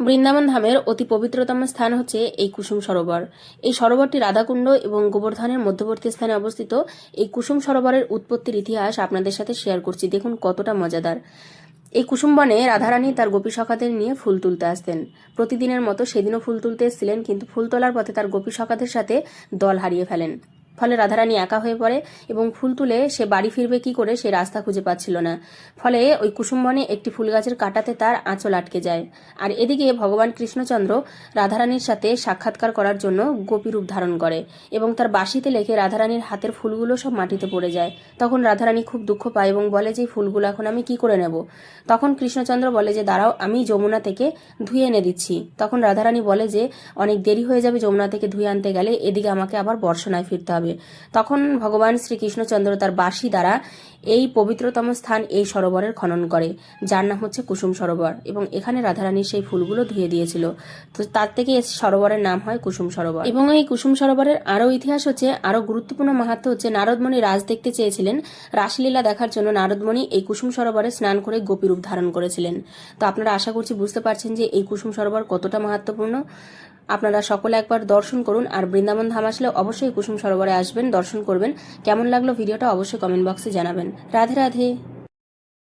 বৃন্দাবন ধামের অতি পবিত্রতম স্থান হচ্ছে এই কুসুম সরোবর। এই সরোবরটি রাধাকুণ্ড এবং গোবর্ধনের মধ্যবর্তী স্থানে অবস্থিত। এই কুসুম সরোবরের উৎপত্তির ইতিহাস আপনাদের সাথে শেয়ার করছি। দেখুন কতটা মজাদার। এই কুসুম বনে রাধারানী তার গোপী সখাদের নিয়ে ফুল তুলতে আসতেন। প্রতিদিনের মতো সেদিনও ফুল তুলতে এসেছিলেন, কিন্তু ফুল তোলার পথে তার গোপী সখাদের সাথে দল হারিয়ে ফেলেন। ফলে রাধারানী একা হয়ে পড়ে এবং ফুল তুলে সে বাড়ি ফিরবে কি করে সে রাস্তা খুঁজে পাচ্ছিল না। ফলে ওই কুসুমবনে একটি ফুল গাছের কাটাতে তার আঁচল আটকে যায়। আর এদিকে ভগবান কৃষ্ণচন্দ্র রাধারানীর সাথে সাক্ষাৎকার করার জন্য গোপী রূপ ধারণ করে এবং তার বাঁশিতে লেখে রাধারানীর হাতের ফুলগুলো সব মাটিতে পড়ে যায়। তখন রাধারানী খুব দুঃখ পায় এবং বলে যে, ফুলগুলো এখন আমি কি করে নেব? তখন কৃষ্ণচন্দ্র বলে যে, দাঁড়াও, আমি যমুনা থেকে ধুয়ে এনে দিচ্ছি। তখন রাধারানী বলে যে, অনেক দেরি হয়ে যাবে যমুনা থেকে ধুয়ে আনতে গেলে, এদিকে আমাকে আবার বর্ষণায় ফিরতে হবে। তখন ভগবান শ্রীকৃষ্ণচন্দ্র তার বাসি দ্বারা এই পবিত্রতম স্থান এই সরোবরের খনন করে, যার নাম হচ্ছে কুসুম সরোবর। এবং এখানে রাধারানীর সেই ফুলগুলো ধুয়ে দিয়েছিল। তো তার থেকে এই সরোবরের নাম হয় কুসুম সরোবর। এবং এই কুসুম সরোবরের আরও ইতিহাস হচ্ছে, আরও গুরুত্বপূর্ণ মাহাত্ম হচ্ছে, নারদমণি রাজ দেখতে চেয়েছিলেন। রাসলীলা দেখার জন্য নারদমণি এই কুসুম সরোবরে স্নান করে গোপীরূপ ধারণ করেছিলেন। তো আপনারা আশা করছি বুঝতে পারছেন যে এই কুসুম সরোবর কতটা মাহাত্মপূর্ণ। আপনারা সকলে একবার দর্শন করুন, আর বৃন্দাবন ধাম আসলে অবশ্যই কুসুম সরোবরে আসবেন, দর্শন করবেন। কেমন লাগল ভিডিওটা অবশ্যই কমেন্ট বক্সে জানাবেন। রাধে রাধে।